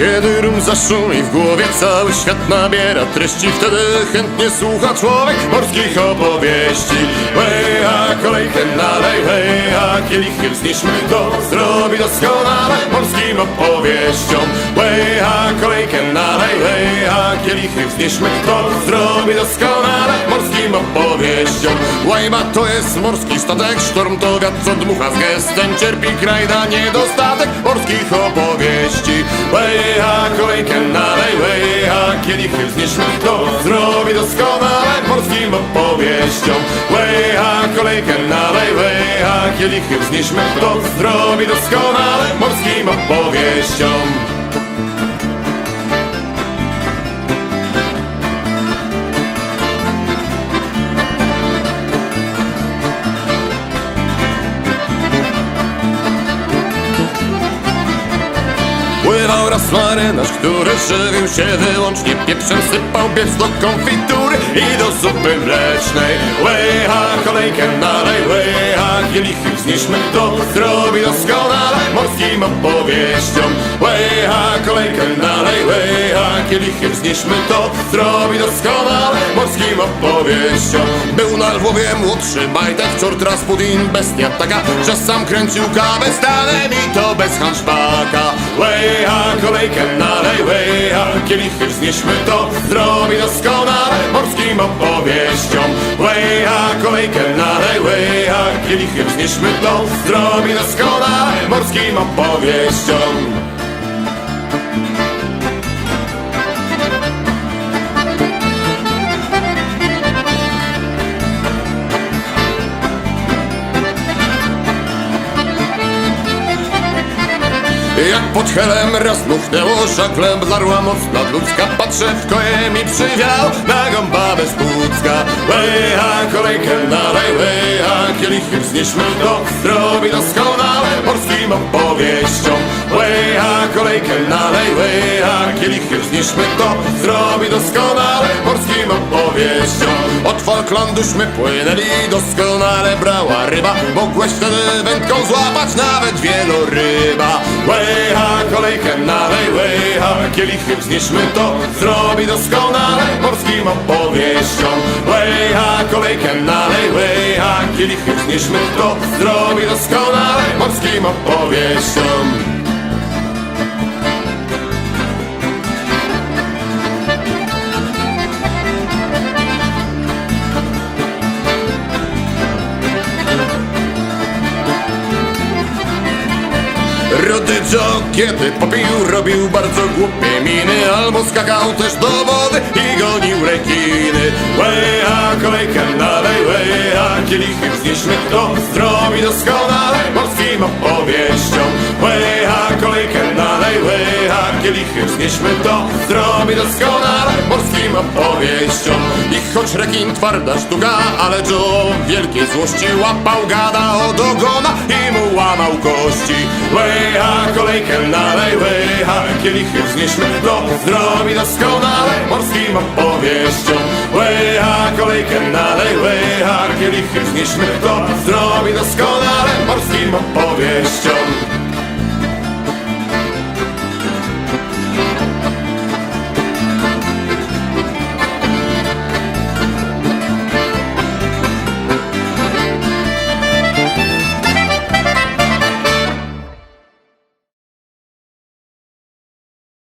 Kiedy rum zaszumi w głowie cały świat nabiera treści Wtedy chętnie słucha człowiek morskich opowieści. Hej, a kolejkę nalej, hej, a kielichy wznieśmy To zrobi doskonale morskim opowieściom? Hej, a kolejkę nalej, hej, kielichy wznieśmy To zrobi doskonale morskim opowieściom. Łajba to jest morski statek, sztorm to wiatr co dmucha z gestem. Cierpi kraj na niedostatek morskich opowieści. Hej, a kolejkę nalej, hej, a kielichy wznieśmy To zrobi doskonale morskim opowieściom. Hej, a kolejkę nalej, hej, a kielichy wznieśmy To zrobi doskonale morskim opowieściom Pływał raz marynarz, który żywił się wyłącznie pieprzem Sypał pieprz do konfitury i do zupy mlecznej. Łycha kolejkę nalej, łycha kielichy wznieśmy To zrobi doskonale morskim opowieściom. Łycha kolejkę nalej, łycha kielichy wznieśmy To. Zrobi doskonale morskim opowieściom Był na Lwowie młodszy bajtek, czort Rasputin, bestia taka Że sam kręcił kawę stanem i to bez hanszpaka Łycha kolejkę nalej, łycha kielichy wznieśmy To. Zrobi doskonale morskim opowieściom Łycha kolejkę nalej, łycha kielichy wznieśmy To. Zrobi doskonale morskim opowieściom Jak pod helem raz dmuchnęło żaglem Blarła mocna ludzka Patrzę w koje mi przywiał Na gąba bez płucka Łycha kolejkę nalej Łycha kielichy wznieśmy to Zrobi doskonale morskim opowieściom Łycha kolejkę nalej Łycha kielichy wznieśmy to Zrobi doskonale morskim opowieściom. Od Falklanduśmy płynęli Doskonale brała ryba. Mogłeś wtedy wędką złapać Nawet wieloryba. Łycha kolejkę nalej Łycha kielichy wznieśmy to Zrobi doskonale morskim opowieściom. Łycha kolejkę nalej Łycha kielichy wznieśmy to Zrobi doskonale morskim opowieściom Rudy Joe, kiedy popił, robił bardzo głupie miny Albo skakał też do wody i gonił rekiny. Łycha kolejkę nalej, łycha kielichy wznieśmy to Zrobi doskonale morskim opowieściom Łycha kolejkę nalej, łycha kielichy wznieśmy to Zrobi doskonale morskim opowieściom. I choć rekin twarda sztuka, ale Joe wielkiej złości łapał gada od ogona i mu łamał kości. Łycha kolejkę nalej, łycha kielichy wznieśmy to Zrobi doskonale morskim opowieściom. Łycha kolejkę nalej, łycha kielichy wznieśmy to Zrobi doskonale morskim opowieściom